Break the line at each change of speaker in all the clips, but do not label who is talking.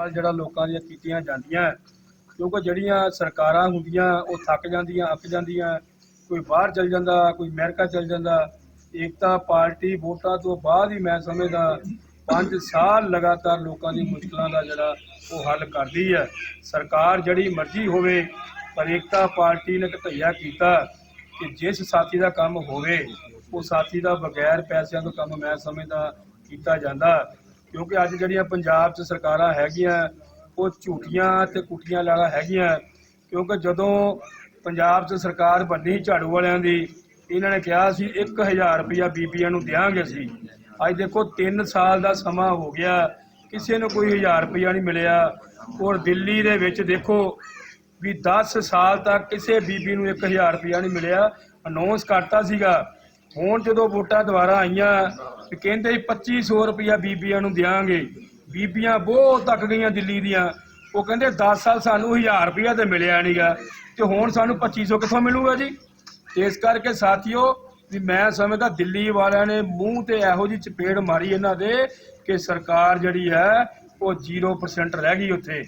ਨਾਲ ਜਿਹੜਾ ਲੋਕਾਂ ਦੀਆਂ ਕੀਤੀਆਂ ਜਾਂਦੀਆਂ ਕਿਉਂਕਿ ਜਿਹੜੀਆਂ ਸਰਕਾਰਾਂ ਹੁੰਦੀਆਂ, ਉਹ ਥੱਕ ਜਾਂਦੀਆਂ, ਅੱਕ ਜਾਂਦੀਆਂ, ਕੋਈ ਬਾਹਰ ਚਲ ਜਾਂਦਾ, ਕੋਈ ਅਮਰੀਕਾ ਚਲ ਜਾਂਦਾ, ਏਕਤਾ ਪਾਰਟੀ ਵੋਟਾਂ ਤੋਂ ਬਾਅਦ ਹੀ ਮੈਂ ਸਮਝਦਾ 5 ਸਾਲ ਲਗਾਤਾਰ ਲੋਕਾਂ ਦੀ ਮੁਸ਼ਕਲਾਂ ਦਾ ਜਿਹੜਾ ਉਹ ਹੱਲ ਕਰਦੀ ਹੈ। ਸਰਕਾਰ ਜਿਹੜੀ ਮਰਜ਼ੀ ਹੋਵੇ, ਪਰ ਏਕਤਾ ਪਾਰਟੀ ਨੇ ਘਟਈਆ ਕੀਤਾ ਕਿ ਜਿਸ ਸਾਥੀ ਦਾ ਕੰਮ ਹੋਵੇ, ਉਹ ਸਾਥੀ ਦਾ ਬਗੈਰ ਪੈਸਿਆਂ ਤੋਂ ਕੰਮ ਮੈਂ ਸਮਝਦਾ ਕੀਤਾ ਜਾਂਦਾ। ਕਿਉਂਕਿ ਅੱਜ ਜਿਹੜੀਆਂ ਪੰਜਾਬ 'ਚ ਸਰਕਾਰਾਂ ਹੈਗੀਆਂ, ਉਹ ਝੂਠੀਆਂ ਤੇ ਕੁੱਟੀਆਂ ਲਾਲਾ ਹੈਗੀਆਂ। ਕਿਉਂਕਿ ਜਦੋਂ ਪੰਜਾਬ 'ਚ ਸਰਕਾਰ ਬੰਨੀ ਝਾੜੂ ਵਾਲਿਆਂ ਦੀ, ਇਹਨਾਂ ਨੇ ਕਿਹਾ ਸੀ 1000 ਰੁਪਇਆ ਬੀਬੀਆਂ ਨੂੰ ਦਿਆਂਗੇ ਅਸੀਂ। ਅੱਜ ਦੇਖੋ 3 ਸਾਲ ਦਾ ਸਮਾਂ ਹੋ ਗਿਆ, ਕਿਸੇ ਨੂੰ ਕੋਈ 1000 ਰੁਪਇਆ ਨਹੀਂ ਮਿਲਿਆ। ਔਰ ਦਿੱਲੀ ਦੇ ਵਿੱਚ ਦੇਖੋ ਵੀ 10 ਸਾਲ ਤੱਕ ਕਿਸੇ ਬੀਬੀ ਨੂੰ 1000 ਰੁਪਇਆ ਨਹੀਂ ਮਿਲਿਆ। ਅਨਾਉਂਸ ਕਰਤਾ ਸੀਗਾ। ਹੁਣ ਜਦੋਂ ਵੋਟਾਂ ਦੁਬਾਰਾ ਆਈਆਂ ਵੀ ਕਹਿੰਦੇ ਸੀ 2500 ਰੁਪਇਆ ਬੀਬੀਆਂ ਨੂੰ ਦਿਆਂਗੇ। ਬੀਬੀਆਂ ਬਹੁਤ ਤੱਕ ਗਈਆਂ ਦਿੱਲੀ ਦੀਆਂ। ਉਹ ਕਹਿੰਦੇ 10 ਸਾਲ ਸਾਨੂੰ 1000 ਰੁਪਇਆ ਤੇ ਮਿਲਿਆ ਨਹੀਂਗਾ ਤੇ ਹੁਣ ਸਾਨੂੰ 2500 ਕਿੱਥੋਂ ਮਿਲੂਗਾ ਜੀ? ਇਸ ਕਰਕੇ ਸਾਥੀਓ, ਵੀ ਮੈਂ ਸਮਝਦਾ ਦਿੱਲੀ ਵਾਲਿਆਂ ਨੇ ਮੂੰਹ ਤੇ ਇਹੋ ਜੀ ਚਪੇੜ ਮਾਰੀ ਇਹਨਾਂ ਦੇ ਕਿ ਸਰਕਾਰ ਜਿਹੜੀ ਹੈ, ਉਹ 0% ਰਹਿ ਗਈ ਉੱਥੇ।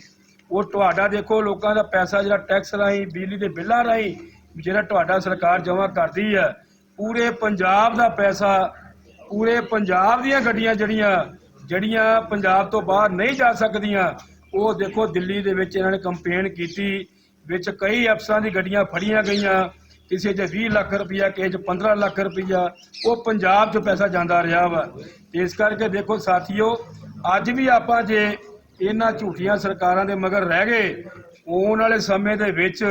ਉਹ ਤੁਹਾਡਾ ਦੇਖੋ, ਲੋਕਾਂ ਦਾ ਪੈਸਾ ਜਿਹੜਾ ਟੈਕਸ ਰਾਹੀਂ, ਬਿਜਲੀ ਦੇ ਬਿੱਲਾਂ ਰਾਹੀਂ, ਜਿਹੜਾ ਤੁਹਾਡਾ ਸਰਕਾਰ ਜਮ੍ਹਾਂ ਕਰਦੀ ਹੈ ਪੂਰੇ ਪੰਜਾਬ ਦਾ ਪੈਸਾ, ਪੂਰੇ ਪੰਜਾਬ ਦੀਆਂ ਗੱਡੀਆਂ ਜਿਹੜੀਆਂ ਜਿਹੜੀਆਂ ਪੰਜਾਬ ਤੋਂ ਬਾਹਰ ਨਹੀਂ ਜਾ ਸਕਦੀਆਂ, ਉਹ ਦੇਖੋ ਦਿੱਲੀ ਦੇ ਵਿੱਚ ਇਹਨਾਂ ਨੇ ਕੰਪੇਨ ਕੀਤੀ, ਵਿੱਚ ਕਈ ਅਫਸਰਾਂ ਦੀ ਗੱਡੀਆਂ ਫੜੀਆਂ ਗਈਆਂ, ਕਿਸੇ 'ਚ 20 ਲੱਖ ਰੁਪਇਆ ਕਿਸੇ 'ਚ 15 ਲੱਖ ਰੁਪਇਆ ਉਹ ਪੰਜਾਬ 'ਚ ਪੈਸਾ ਜਾਂਦਾ ਰਿਹਾ ਵਾ। ਇਸ ਕਰਕੇ ਦੇਖੋ ਸਾਥੀਓ, ਅੱਜ ਵੀ ਆਪਾਂ ਜੇ ਇਹਨਾਂ ਝੂਠੀਆਂ ਸਰਕਾਰਾਂ ਦੇ ਮਗਰ ਰਹਿ ਗਏ, ਆਉਣ ਵਾਲੇ ਸਮੇਂ ਦੇ ਵਿੱਚ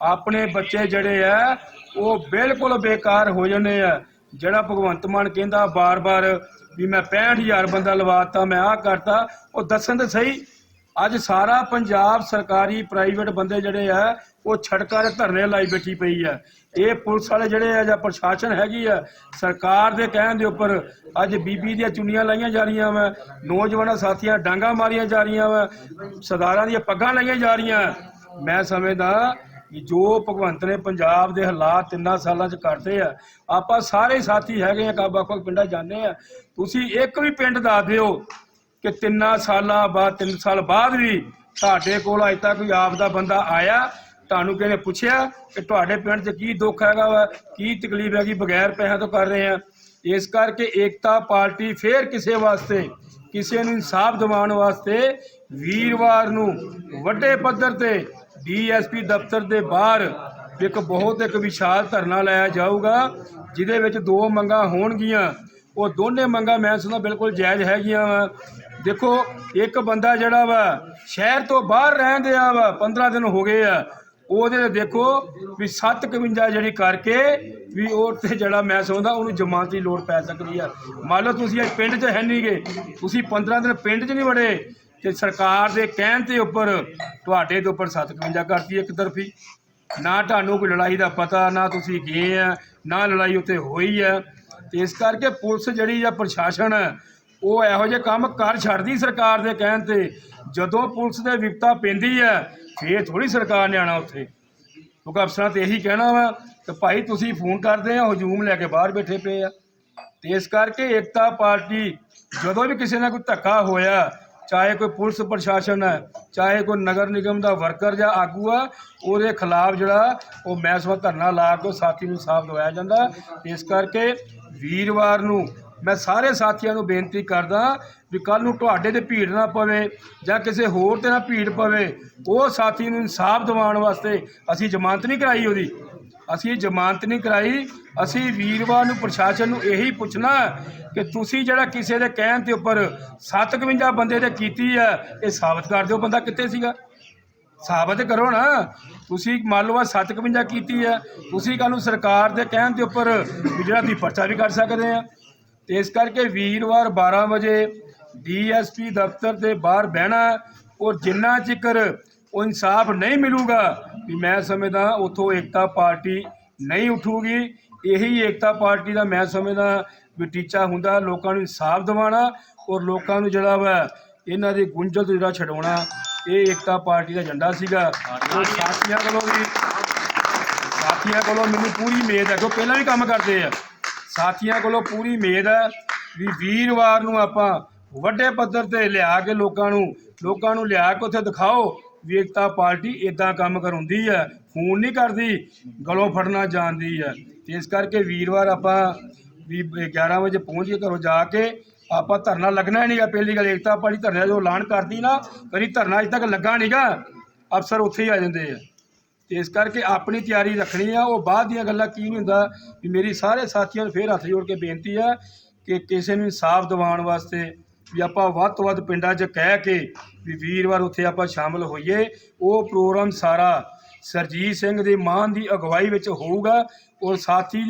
ਆਪਣੇ ਬੱਚੇ ਜਿਹੜੇ ਆ ਉਹ ਬਿਲਕੁਲ ਬੇਕਾਰ ਹੋ ਜਾਂਦੇ ਆ। ਜਿਹੜਾ ਭਗਵੰਤ ਮਾਨ ਕਹਿੰਦਾ ਬਾਰ-ਬਾਰ ਵੀ ਮੈਂ 65000 ਬੰਦਾ ਲਵਾਤਾ, ਮੈਂ ਆਹ ਕਰਤਾ, ਉਹ ਦੱਸਣ ਤੇ ਸਹੀ, ਅੱਜ ਸਾਰਾ ਪੰਜਾਬ ਸਰਕਾਰੀ ਪ੍ਰਾਈਵੇਟ ਬੰਦੇ ਜਿਹੜੇ ਆ, ਉਹ ਛੜਕਾਂ ਦੇ ਧਰਨੇ ਲਾਈ ਬੈਠੀ ਪਈ ਆ। ਇਹ ਪੁਲਿਸ ਵਾਲੇ ਜਿਹੜੇ ਆ ਜਾਂ ਪ੍ਰਸ਼ਾਸਨ ਹੈਗੀ ਆ, ਸਰਕਾਰ ਦੇ ਕਹਿਣ ਦੇ ਉੱਪਰ ਅੱਜ ਬੀਬੀ ਦੀਆਂ ਚੁੰਨੀਆਂ ਲਾਈਆਂ ਜਾ ਰਹੀਆਂ ਵਾ, ਨੌਜਵਾਨਾਂ ਸਾਥੀਆਂ ਡਾਂਗਾ ਮਾਰੀਆਂ ਜਾ ਰਹੀਆਂ ਵਾ, ਸਰਦਾਰਾਂ ਦੀਆਂ ਪੱਗਾਂ ਲਾਈਆਂ ਜਾ ਰਹੀਆਂ। ਮੈਂ ਸਮਝਦਾ ਕਿ ਜੋ ਭਗਵੰਤ ਨੇ ਪੰਜਾਬ ਦੇ ਹਾਲਾਤ ਤਿੰਨਾਂ ਸਾਲਾਂ ਚ ਕਰਦੇ ਆ, ਆਪਾਂ ਸਾਰੇ ਸਾਥੀ ਹੈਗੇ ਆ ਕਾਬਾ ਕੋਲ ਪਿੰਡਾਂ ਜਾਂਦੇ ਆ। ਤੁਸੀਂ ਇੱਕ ਵੀ ਪਿੰਡ ਦੱਸ ਦਿਓ ਕਿ ਤਿੰਨਾਂ ਸਾਲਾਂ ਬਾਅਦ, ਤਿੰਨ ਸਾਲ ਬਾਅਦ ਵੀ ਤੁਹਾਡੇ ਕੋਲ ਅਜੇ ਤੱਕ ਕੋਈ ਆਪ ਦਾ ਬੰਦਾ ਆਇਆ, ਤੁਹਾਨੂੰ ਕਿਹਨੇ ਪੁੱਛਿਆ ਕਿ ਤੁਹਾਡੇ ਪਿੰਡ 'ਚ ਕੀ ਦੁੱਖ ਹੈਗਾ ਵਾ, ਕੀ ਤਕਲੀਫ ਹੈਗੀ, ਬਗੈਰ ਪੈਸਿਆਂ ਤੋਂ ਕਰ ਰਹੇ ਆ। ਇਸ ਕਰਕੇ ਏਕਤਾ ਪਾਰਟੀ ਫੇਰ ਕਿਸੇ ਵਾਸਤੇ, ਕਿਸੇ ਨੂੰ ਇਨਸਾਫ ਦਿਵਾਉਣ ਵਾਸਤੇ ਵੀਰਵਾਰ ਨੂੰ ਵੱਡੇ ਪੱਧਰ ਤੇ ਡੀਐਸਪੀ ਦਫ਼ਤਰ ਦੇ ਬਾਹਰ ਇੱਕ ਬਹੁਤ ਇੱਕ ਵਿਸ਼ਾਲ ਧਰਨਾ ਲਾਇਆ ਜਾਊਗਾ, ਜਿਹਦੇ ਵਿੱਚ ਦੋ ਮੰਗਾਂ ਹੋਣਗੀਆਂ। ਉਹ ਦੋਨੇ ਮੰਗਾਂ ਮੈਂ ਸੁਣਾ ਬਿਲਕੁਲ ਜਾਇਜ਼ ਹੈਗੀਆਂ ਵਾ। ਦੇਖੋ, ਇੱਕ ਬੰਦਾ ਜਿਹੜਾ ਵਾ, ਸ਼ਹਿਰ ਤੋਂ ਬਾਹਰ ਰਹਿੰਦੇ ਆ ਵਾ 15 ਦਿਨ ਹੋ ਗਏ ਆ। ਉਹਦੇ ਤੇ ਦੇਖੋ ਵੀ 751 ਜਿਹੜੀ ਕਰਕੇ ਵੀ ਉਹ ਤੇ ਜਿਹੜਾ ਮੈਂ ਸਮਝਦਾ ਉਹਨੂੰ ਜ਼ਮਾਨਤ ਦੀ ਲੋੜ ਪੈ ਸਕਦੀ ਆ। ਮੰਨ ਲਓ ਤੁਸੀਂ ਅੱਜ ਪਿੰਡ 'ਚ ਹੈ ਨਹੀਂਗੇ ਤੁਸੀਂ 15 ਦਿਨ ਪਿੰਡ 'ਚ ਨਹੀਂ ਵੜੇ ਤੇ ਸਰਕਾਰ ਦੇ ਕਹਿਣ ਤੇ ਉੱਪਰ ਤੁਹਾਡੇ ਦੇ ਉੱਪਰ 751 ਕਰਤੀ ਇੱਕ ਤਰਫੀ। ਨਾ ਤੁਹਾਨੂੰ ਕੋਈ ਲੜਾਈ ਦਾ ਪਤਾ ਨਾ ਤੁਸੀਂ ਗਏ ਆ ਨਾ ਲੜਾਈ ਉੱਥੇ ਹੋਈ ਆ। ਤੇ ਇਸ ਕਰਕੇ ਪੁਲਿਸ ਜਿਹੜੀ ਆ ਪ੍ਰਸ਼ਾਸਨ ਹੈ, ਉਹ ਇਹੋ ਜਿਹੇ ਕੰਮ ਕਰ ਛੱਡਦੀ ਸਰਕਾਰ ਦੇ ਕਹਿਣ ਤੇ। ਜਦੋਂ ਪੁਲਿਸ ਦੇ ਵਿਪਤਾ ਪੈਂਦੀ ਹੈ ਫੇਰ ਥੋੜੀ ਸਰਕਾਰ ਨੇ ਆਣਾ ਉੱਥੇ। ਕਿਉਂਕਿ ਅਫਸਰਾਂ ਤੇ ਇਹੀ ਕਹਿਣਾ ਵਾ ਕਿ ਭਾਈ ਤੁਸੀਂ ਫੋਨ ਕਰਦੇ ਆ ਹਜੂਮ ਲੈ ਕੇ ਬਾਹਰ ਬੈਠੇ ਪਏ ਆ। ਤੇ ਇਸ ਕਰਕੇ ਏਕਤਾ ਪਾਰਟੀ ਜਦੋਂ ਵੀ ਕਿਸੇ ਨਾਲ ਕੋਈ ਧੱਕਾ ਹੋਇਆ ਚਾਹੇ ਕੋਈ ਪੁਲਿਸ ਪ੍ਰਸ਼ਾਸਨ ਹੈ, ਚਾਹੇ ਕੋਈ ਨਗਰ ਨਿਗਮ ਦਾ ਵਰਕਰ ਜਾਂ ਆਗੂ ਆ, ਉਹਦੇ ਖਿਲਾਫ ਜਿਹੜਾ ਉਹ ਮੈਸਵਾ ਧਰਨਾ ਲਾ ਕੇ ਸਾਥੀ ਨੂੰ ਸਾਫ਼ ਦਵਾਇਆ ਜਾਂਦਾ ਇਸ ਕਰਕੇ ਵੀਰਵਾਰ ਨੂੰ ਮੈਂ ਸਾਰੇ ਸਾਥੀਆਂ ਨੂੰ ਬੇਨਤੀ ਕਰਦਾ ਵੀ ਕੱਲ ਨੂੰ ਤੁਹਾਡੇ ਤੇ ਭੀੜ ਨਾ ਪਵੇ ਜਾਂ ਕਿਸੇ ਹੋਰ ਤੇ ਨਾ ਭੀੜ ਪਵੇ, ਉਹ ਸਾਥੀ ਨੂੰ ਇਨਸਾਫ ਦਿਵਾਉਣ ਵਾਸਤੇ ਅਸੀਂ ਜ਼ਮਾਨਤ ਨਹੀਂ ਕਰਾਈ ਉਹਦੀ। ਅਸੀਂ ਜ਼ਮਾਨਤ ਨਹੀਂ ਕਰਾਈ, ਅਸੀਂ ਵੀਰਵਾਰ ਨੂੰ ਪ੍ਰਸ਼ਾਸਨ ਨੂੰ ਇਹੀ ਪੁੱਛਣਾ ਕਿ ਤੁਸੀਂ ਜਿਹੜਾ ਕਿਸੇ ਦੇ ਕਹਿਣ ਤੇ ਉੱਪਰ 57 ਬੰਦੇ ਤੇ ਕੀਤੀ ਹੈ, ਇਹ ਸਾਬਤ ਕਰ ਦਿਓ ਬੰਦਾ ਕਿੱਥੇ ਸੀਗਾ? ਸਾਬਤ ਕਰੋ ਨਾ। ਤੁਸੀਂ ਮੰਨ ਲਓ 57 ਕੀਤੀ ਹੈ, ਤੁਸੀਂ ਕੱਲ ਨੂੰ ਸਰਕਾਰ ਦੇ ਕਹਿਣ ਦੇ ਉੱਪਰ ਵੀ ਜਿਹੜਾ ਦੀ ਪਰਚਾ ਵੀ ਕਰ ਸਕਦੇ ਆ। ਤੇ ਇਸ ਕਰਕੇ ਵੀਰਵਾਰ 12 ਵਜੇ ਡੀਐਸਪੀ ਦਫ਼ਤਰ ਦੇ ਬਾਹਰ ਬਹਿਣਾ ਔਰ ਜਿੰਨਾ ਚਿਕਰ ਉਹ ਇਨਸਾਫ ਨਹੀਂ ਮਿਲੂਗਾ ਵੀ ਮੈਂ ਸਮਝਦਾ ਉਥੋਂ ਏਕਤਾ ਪਾਰਟੀ ਨਹੀਂ ਉਠੂਗੀ। ਇਹੀ ਏਕਤਾ ਪਾਰਟੀ ਦਾ ਮੈਂ ਸਮਝਦਾ ਵੀ ਟੀਚਾ ਹੁੰਦਾ, ਲੋਕਾਂ ਨੂੰ ਇਨਸਾਫ ਦਿਵਾਉਣਾ ਔਰ ਲੋਕਾਂ ਨੂੰ ਜਿਹੜਾ ਵਾ ਇਹਨਾਂ ਦੀ ਗੁੰਝਲ ਤੋਂ ਜਿਹੜਾ ਛਡਾਉਣਾ, ਇਹ ਏਕਤਾ ਪਾਰਟੀ ਦਾ ਏਜੰਡਾ ਸੀਗਾ। ਉਹ ਸਾਥੀਆਂ ਕੋਲੋਂ ਵੀ, ਸਾਥੀਆਂ ਕੋਲੋਂ ਮੈਨੂੰ ਪੂਰੀ ਉਮੀਦ ਹੈ ਕਿ ਉਹ ਪਹਿਲਾਂ ਵੀ ਕੰਮ ਕਰਦੇ ਆ, ਸਾਥੀਆਂ ਕੋਲੋਂ ਪੂਰੀ ਉਮੀਦ ਹੈ ਵੀ ਵੀਰਵਾਰ ਨੂੰ ਆਪਾਂ ਵੱਡੇ ਪੱਧਰ ਤੇ ਲਿਆ ਕੇ ਲੋਕਾਂ ਨੂੰ ਲੋਕਾਂ ਨੂੰ ਲਿਆ ਕੇ ਉੱਥੇ ਦਿਖਾਓ ਵੀ ਏਕਤਾ ਪਾਰਟੀ ਇਦਾਂ ਕੰਮ ਕਰਾਉਂਦੀ ਹੈ ਫੋਨ ਨਹੀਂ ਕਰਦੀ, ਗਲੋਂ ਫੜਨਾ ਜਾਣਦੀ ਹੈ ਤੇ ਇਸ ਕਰਕੇ ਵੀਰਵਾਰ ਆਪਾਂ ਵੀ 11 ਵਜੇ ਪਹੁੰਚ ਕੇ ਘਰੋਂ ਜਾ ਕੇ, ਆਪਾਂ ਧਰਨਾ ਲੱਗਣਾ ਨਹੀਂਗਾ ਪਹਿਲੀ ਗੱਲ, ਏਕਤਾ ਪਾਰਟੀ ਧਰਨੇ ਦਾ ਜੋ ਐਲਾਨ ਕਰਦੀ ਨਾ ਕਰੀ ਧਰਨਾ ਅਜੇ ਤੱਕ ਲੱਗਾ ਨਹੀਂਗਾ ਅਫਸਰ ਉੱਥੇ ਹੀ ਆ ਜਾਂਦੇ ਆ। ਤੇ ਇਸ ਕਰਕੇ ਆਪਣੀ ਤਿਆਰੀ ਰੱਖਣੀ ਆ, ਉਹ ਬਾਅਦ ਦੀਆਂ ਗੱਲਾਂ ਕੀ ਨਹੀਂ ਹੁੰਦਾ, ਵੀ ਮੇਰੀ ਸਾਰੇ ਸਾਥੀਆਂ ਨੂੰ ਫੇਰ ਹੱਥ ਜੋੜ ਕੇ ਬੇਨਤੀ ਆ ਕਿ ਕਿਸੇ ਨੂੰ ਇਨਸਾਫ ਦਿਵਾਉਣ ਵਾਸਤੇ ਵੀ ਆਪਾਂ ਵੱਧ ਤੋਂ ਵੱਧ ਪਿੰਡਾਂ 'ਚ ਕਹਿ ਕੇ ਵੀ ਵੀਰਵਾਰ ਉੱਥੇ ਆਪਾਂ ਸ਼ਾਮਲ ਹੋਈਏ। ਉਹ ਪ੍ਰੋਗਰਾਮ ਸਾਰਾ ਸਰਜੀਤ ਸਿੰਘ ਦੇ ਮਾਨ ਦੀ ਅਗਵਾਈ ਵਿੱਚ ਹੋਊਗਾ ਔਰ ਸਾਥੀ